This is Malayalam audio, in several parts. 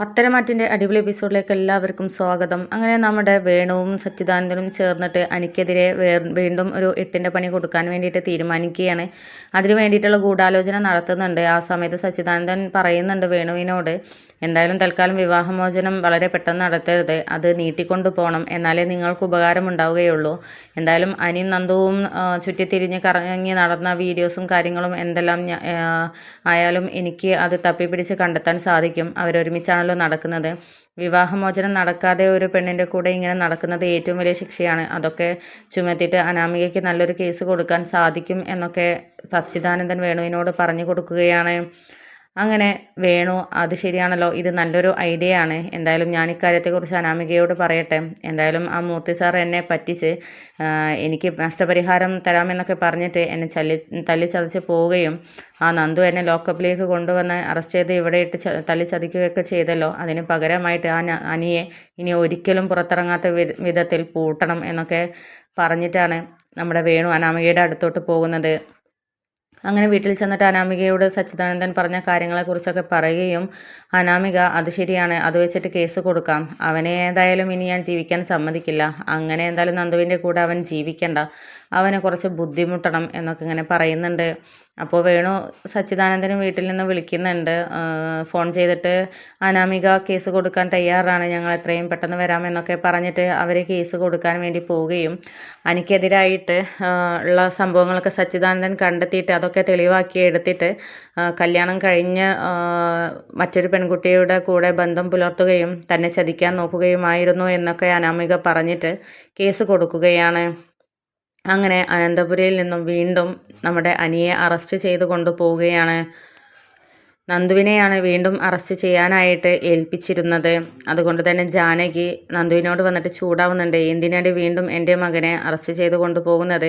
പത്തരമാറ്റിന്റെ അടിപൊളി എപ്പിസോഡിലേക്ക് എല്ലാവർക്കും സ്വാഗതം. അങ്ങനെ നമ്മുടെ വേണുവും സച്ചിദാനന്ദനും ചേർന്നിട്ട് അനിക്കെതിരെ വീണ്ടും ഒരു എട്ടിന്റെ പണി കൊടുക്കാൻ വേണ്ടിയിട്ട് തീരുമാനിക്കുകയാണ്. അതിന് വേണ്ടിയിട്ടുള്ള ഗൂഢാലോചന നടത്തുന്നുണ്ട്. ആ സമയത്ത് സച്ചിദാനന്ദൻ പറയുന്നുണ്ട് വേണുവിനോട് എന്തായാലും തൽക്കാലം വിവാഹമോചനം വളരെ പെട്ടെന്ന് നടത്തരുത്. അത് നീട്ടിക്കൊണ്ടു പോകണം എന്നാലേ നിങ്ങൾക്ക് ഉപകാരമുണ്ടാവുകയുള്ളൂ എന്തായാലും അനിയും നന്ദുവും ചുറ്റിത്തിരിഞ്ഞ് കറങ്ങി നടന്ന വീഡിയോസും കാര്യങ്ങളും എന്തെല്ലാം ആയാലും എനിക്ക് അത് തപ്പിപ്പിടിച്ച് കണ്ടെത്താൻ സാധിക്കും. അവരൊരുമിച്ചാണല്ലോ നടക്കുന്നത്. വിവാഹമോചനം നടക്കാതെ ഒരു പെണ്ണിന്റെ കൂടെ ഇങ്ങനെ നടക്കുന്നത് ഏറ്റവും വലിയ ശിക്ഷയാണ്. അതൊക്കെ ചുമത്തിയിട്ട് അനാമികയ്ക്ക് നല്ലൊരു കേസ് കൊടുക്കാൻ സാധിക്കും എന്നൊക്കെ സച്ചിദാനന്ദൻ വേണുവിനോട് പറഞ്ഞു കൊടുക്കുകയാണ്. അങ്ങനെ വേണു അത് ശരിയാണല്ലോ ഇത് നല്ലൊരു ഐഡിയ ആണ്. എന്തായാലും ഞാൻ ഇക്കാര്യത്തെക്കുറിച്ച് അനാമികയോട് പറയട്ടെ. എന്തായാലും ആ മൂർത്തി സാർ എന്നെ പറ്റിച്ച് എനിക്ക് നഷ്ടപരിഹാരം തരാമെന്നൊക്കെ പറഞ്ഞിട്ട് എന്നെ ചല്ലി തല്ലി ചതച്ച് പോവുകയും ആ നന്ദു എന്നെ ലോക്കപ്പിലേക്ക് കൊണ്ടുവന്ന് അറസ്റ്റ് ചെയ്ത് ഇവിടെ ഇട്ട് തല്ലി ചതിക്കുകയൊക്കെ ചെയ്തല്ലോ. അതിന് പകരമായിട്ട് ആ അനിയെ ഇനി ഒരിക്കലും പുറത്തിറങ്ങാത്ത വിധത്തിൽ പൂട്ടണം എന്നൊക്കെ പറഞ്ഞിട്ടാണ് നമ്മുടെ വേണു അനാമികയുടെ അടുത്തോട്ട് പോകുന്നത്. അങ്ങനെ വീട്ടിൽ ചെന്നിട്ട് അനാമികയോട് സച്ചിദാനന്ദൻ പറഞ്ഞ കാര്യങ്ങളെക്കുറിച്ചൊക്കെ പറയുകയും അനാമിക അത് ശരിയാണ്. അത് വെച്ചിട്ട് കേസ് കൊടുക്കാം. അവനെ ഏതായാലും ഇനി ഞാൻ ജീവിക്കാൻ സമ്മതിക്കില്ല. അങ്ങനെ എന്തായാലും നന്ദുവിന്റെ കൂടെ അവൻ ജീവിക്കണ്ട. അവനെ കുറച്ച് ബുദ്ധിമുട്ടണം എന്നൊക്കെ ഇങ്ങനെ പറയുന്നുണ്ട്. അപ്പോൾ വേണു സച്ചിദാനന്ദന് വീട്ടിൽ നിന്ന് വിളിക്കുന്നുണ്ട്. ഫോൺ ചെയ്തിട്ട് അനാമിക കേസ് കൊടുക്കാൻ തയ്യാറാണ്. ഞങ്ങൾ എത്രയും പെട്ടെന്ന് വരാമെന്നൊക്കെ പറഞ്ഞിട്ട് അവർ കേസ് കൊടുക്കാൻ വേണ്ടി പോവുകയും അനിക്കെതിരായിട്ട് ഉള്ള സംഭവങ്ങളൊക്കെ സച്ചിദാനന്ദൻ കണ്ടെത്തിയിട്ട് അതൊക്കെ തെളിവാക്കി എടുത്തിട്ട് കല്യാണം കഴിഞ്ഞ് മറ്റൊരു പെൺകുട്ടിയുടെ കൂടെ ബന്ധം പുലർത്തുകയും തന്നെ ചതിക്കാൻ നോക്കുകയുമായിരുന്നു എന്നൊക്കെ അനാമിക പറഞ്ഞിട്ട് കേസ് കൊടുക്കുകയാണ്. അങ്ങനെ അനന്തപുരയിൽ നിന്നും വീണ്ടും നമ്മുടെ അനിയെ അറസ്റ്റ് ചെയ്ത് കൊണ്ടുപോവുകയാണ്. നന്ദുവിനെയാണ് വീണ്ടും അറസ്റ്റ് ചെയ്യാനായിട്ട് ഏൽപ്പിച്ചിരുന്നത്. അതുകൊണ്ട് തന്നെ ജാനകി നന്ദുവിനോട് വന്നിട്ട് ചൂടാവുന്നുണ്ട്. എന്തിനാണ് വീണ്ടും എന്റെ മകനെ അറസ്റ്റ് ചെയ്ത് കൊണ്ടുപോകുന്നത്?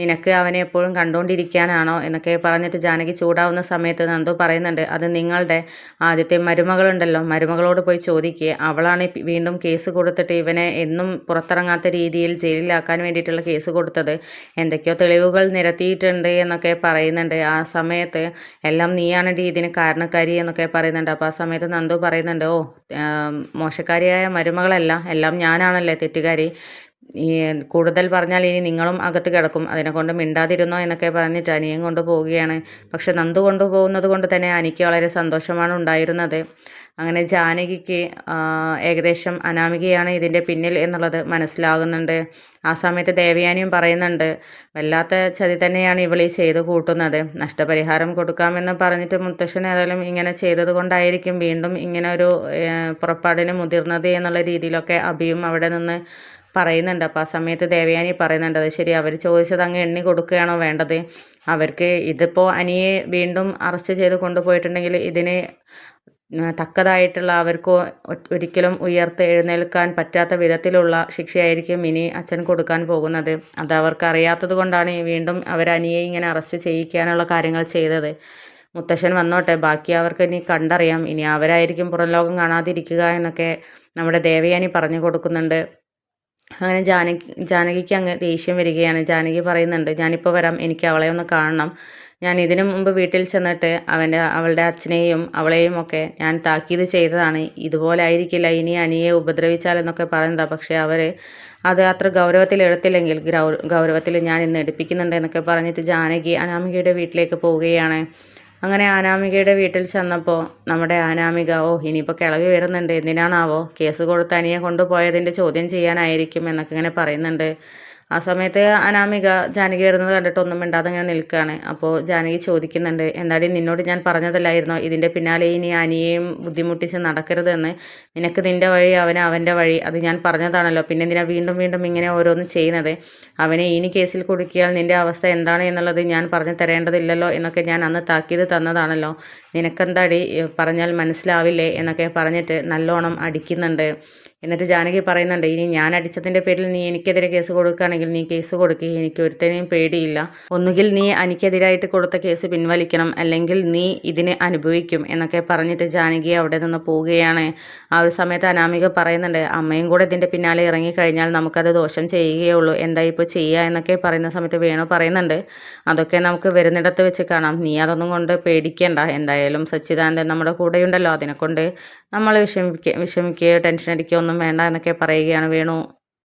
നിനക്ക് അവനെ എപ്പോഴും കണ്ടുകൊണ്ടിരിക്കാനാണോ എന്നൊക്കെ പറഞ്ഞിട്ട് ജാനകി ചൂടാവുന്ന സമയത്ത് നന്ദു പറയുന്നുണ്ട് അത് നിങ്ങളുടെ ആദ്യത്തെ മരുമകളുണ്ടല്ലോ. മരുമകളോട് പോയി ചോദിക്കുക അവളാണ് വീണ്ടും കേസ് കൊടുത്തിട്ട് ഇവനെ എന്നും പുറത്തിറങ്ങാത്ത രീതിയിൽ ജയിലിലാക്കാൻ വേണ്ടിയിട്ടുള്ള കേസ് കൊടുത്തത്. എന്തൊക്കെയോ തെളിവുകൾ നിരത്തിയിട്ടുണ്ട് എന്നൊക്കെ പറയുന്നുണ്ട്. ആ സമയത്ത് എല്ലാം നീയാണ് ഇതിന് കാരണക്കാരി എന്നൊക്കെ പറയുന്നുണ്ട്. അപ്പോൾ ആ സമയത്ത് നന്ദു പറയുന്നുണ്ട് ഓ മോശക്കാരിയായ മരുമകളല്ല എല്ലാം ഞാനാണല്ലേ തെറ്റുകാരി. ഈ കൂടുതൽ പറഞ്ഞാൽ ഇനി നിങ്ങളും അകത്ത് കിടക്കും. അതിനെ കൊണ്ട് മിണ്ടാതിരുന്നോ എന്നൊക്കെ പറഞ്ഞിട്ട് അനിയും കൊണ്ട് പോവുകയാണ്. പക്ഷെ നന്ദു കൊണ്ടുപോകുന്നത് കൊണ്ട് തന്നെ അനിക്ക് വളരെ സന്തോഷമാണ് ഉണ്ടായിരുന്നത്. അങ്ങനെ ജാനകിക്ക് ഏകദേശം അനാമികയാണ് ഇതിന്റെ പിന്നിൽ എന്നുള്ളത് മനസ്സിലാകുന്നുണ്ട്. ആ സമയത്ത് ദേവയാനിയും പറയുന്നുണ്ട് വല്ലാത്ത ചതി തന്നെയാണ് ഇവളീ ചെയ്ത് കൂട്ടുന്നത്. നഷ്ടപരിഹാരം കൊടുക്കാമെന്ന് പറഞ്ഞിട്ട് മുത്തശ്ശൻ ഏതായാലും ഇങ്ങനെ ചെയ്തത് കൊണ്ടായിരിക്കും വീണ്ടും ഇങ്ങനെ ഒരു പുറപ്പാടിന് മുതിർന്നത് എന്നുള്ള രീതിയിലൊക്കെ അഭിയും അവിടെ നിന്ന് പറയുന്നുണ്ട്. അപ്പോൾ ആ സമയത്ത് ദേവയാനി പറയുന്നുണ്ട് അത് ശരി അവർ ചോദിച്ചത് അങ്ങ് എണ്ണി കൊടുക്കുകയാണോ വേണ്ടത്? അവർക്ക് ഇതിപ്പോൾ അനിയെ വീണ്ടും അറസ്റ്റ് ചെയ്ത് കൊണ്ടുപോയിട്ടുണ്ടെങ്കിൽ ഇതിന് തക്കതായിട്ടുള്ള അവർക്ക് ഒരിക്കലും ഉയർത്ത് എഴുന്നേൽക്കാൻ പറ്റാത്ത വിധത്തിലുള്ള ശിക്ഷയായിരിക്കും ഇനി അച്ഛൻ കൊടുക്കാൻ പോകുന്നത്. അത് അവർക്ക് അറിയാത്തത് കൊണ്ടാണ് വീണ്ടും അവർ അനിയെ ഇങ്ങനെ അറസ്റ്റ് ചെയ്യിക്കാനുള്ള കാര്യങ്ങൾ ചെയ്തത്. മുത്തശ്ശൻ വന്നോട്ടെ ബാക്കി അവർക്ക് ഇനി കണ്ടറിയാം. ഇനി അവരായിരിക്കും പുറം ലോകം കാണാതിരിക്കുക എന്നൊക്കെ നമ്മുടെ ദേവയാനി പറഞ്ഞു കൊടുക്കുന്നുണ്ട്. അങ്ങനെ ജാനകി ജാനകിക്ക് അങ്ങ് ദേഷ്യം വരികയാണ്. ജാനകി പറയുന്നുണ്ട് ഞാനിപ്പോൾ വരാം എനിക്ക് അവളെ ഒന്ന് കാണണം. ഞാൻ ഇതിനു മുമ്പ് വീട്ടിൽ ചെന്നിട്ട് അവന്റെ അവളുടെ അച്ഛനെയും അവളെയും ഒക്കെ ഞാൻ താക്കീത് ചെയ്തതാണ്. ഇതുപോലെ ആയിരിക്കില്ല ഇനി അനിയെ ഉപദ്രവിച്ചാൽ എന്നൊക്കെ പറയുന്നതാണ് പക്ഷേ അവർ അത് അത്ര ഗൗരവത്തിൽ എടുത്തില്ലെങ്കിൽ ഗൗരവത്തിൽ ഞാൻ ഇന്ന് എടുപ്പിക്കുന്നുണ്ട് എന്നൊക്കെ പറഞ്ഞിട്ട് ജാനകി അനാമികയുടെ വീട്ടിലേക്ക് പോവുകയാണ്. അങ്ങനെ ആനാമികയുടെ വീട്ടിൽ ചെന്നപ്പോൾ നമ്മുടെ ആനാമിക ഓ ഇനിയിപ്പോൾ കിളവി വരുന്നുണ്ട്. എന്തിനാണാവോ? കേസ് കൊടുത്ത് അനിയെ കൊണ്ടുപോയതിന്റെ ചോദ്യം ചെയ്യാനായിരിക്കും എന്നൊക്കെ ഇങ്ങനെ പറയുന്നുണ്ട്. ആ സമയത്ത് അനാമിക ജാനകി വരുന്നത് കണ്ടിട്ട് ഒന്നും മിണ്ടാതെ ഇങ്ങനെ നിൽക്കുകയാണ്. അപ്പോൾ ജാനകി ചോദിക്കുന്നുണ്ട് എന്താടി നിന്നോട് ഞാൻ പറഞ്ഞതല്ലായിരുന്നോ? ഇതിന്റെ പിന്നാലെ ഇനി അനിയെയും ബുദ്ധിമുട്ടിച്ച് നടക്കരുതെന്ന് നിനക്ക് നിന്റെ വഴി അവന് അവന്റെ വഴി. അത് ഞാൻ പറഞ്ഞതാണല്ലോ. പിന്നെ എന്തിനാ വീണ്ടും വീണ്ടും ഇങ്ങനെ ഓരോന്ന് ചെയ്യുന്നത്? അവനെ ഇനി കേസിൽ കുടുക്കിയാൽ നിന്റെ അവസ്ഥ എന്താണ് എന്നുള്ളത് ഞാൻ പറഞ്ഞു തരേണ്ടതില്ലല്ലോ എന്നൊക്കെ ഞാൻ അന്ന് താക്കീത് തന്നതാണല്ലോ. നിനക്കെന്താടി? പറഞ്ഞാൽ മനസ്സിലാവില്ലേ? എന്നൊക്കെ പറഞ്ഞിട്ട് നല്ലോണം അടിക്കുന്നുണ്ട്. എന്നിട്ട് ജാനകി പറയുന്നുണ്ട് ഇനി ഞാൻ അടിച്ചതിന്റെ പേരിൽ നീ എനിക്കെതിരെ കേസ് കൊടുക്കുകയാണെങ്കിൽ നീ കേസ് കൊടുക്കുക എനിക്ക് ഒരുത്തനെയും പേടിയില്ല. ഒന്നുകിൽ നീ എനിക്കെതിരായിട്ട് കൊടുത്ത കേസ് പിൻവലിക്കണം അല്ലെങ്കിൽ നീ ഇതിനെ അനുഭവിക്കും എന്നൊക്കെ പറഞ്ഞിട്ട് ജാനകി അവിടെ നിന്ന് പോവുകയാണ്. ആ ഒരു സമയത്ത് അനാമിക പറയുന്നുണ്ട് അമ്മയും കൂടെ ഇതിന്റെ പിന്നാലെ ഇറങ്ങിക്കഴിഞ്ഞാൽ നമുക്കത് ദോഷം ചെയ്യുകയുള്ളൂ എന്താ ഇപ്പോൾ ചെയ്യുക എന്നൊക്കെ പറയുന്ന സമയത്ത് വേണു പറയുന്നുണ്ട് അതൊക്കെ നമുക്ക് വരുന്നിടത്ത് വെച്ച് കാണാം. നീ അതൊന്നും കൊണ്ട് പേടിക്കേണ്ട. എന്തായാലും സച്ചിദാനന്ദൻ നമ്മുടെ കൂടെയുണ്ടല്ലോ. അതിനെക്കൊണ്ട് നമ്മൾ വിഷമിക്കുക വിഷമിക്കുകയോ ടെൻഷൻ അടിക്കുകയോ ഒന്നും വേണ്ട എന്നൊക്കെ പറയുകയാണ് വേണു.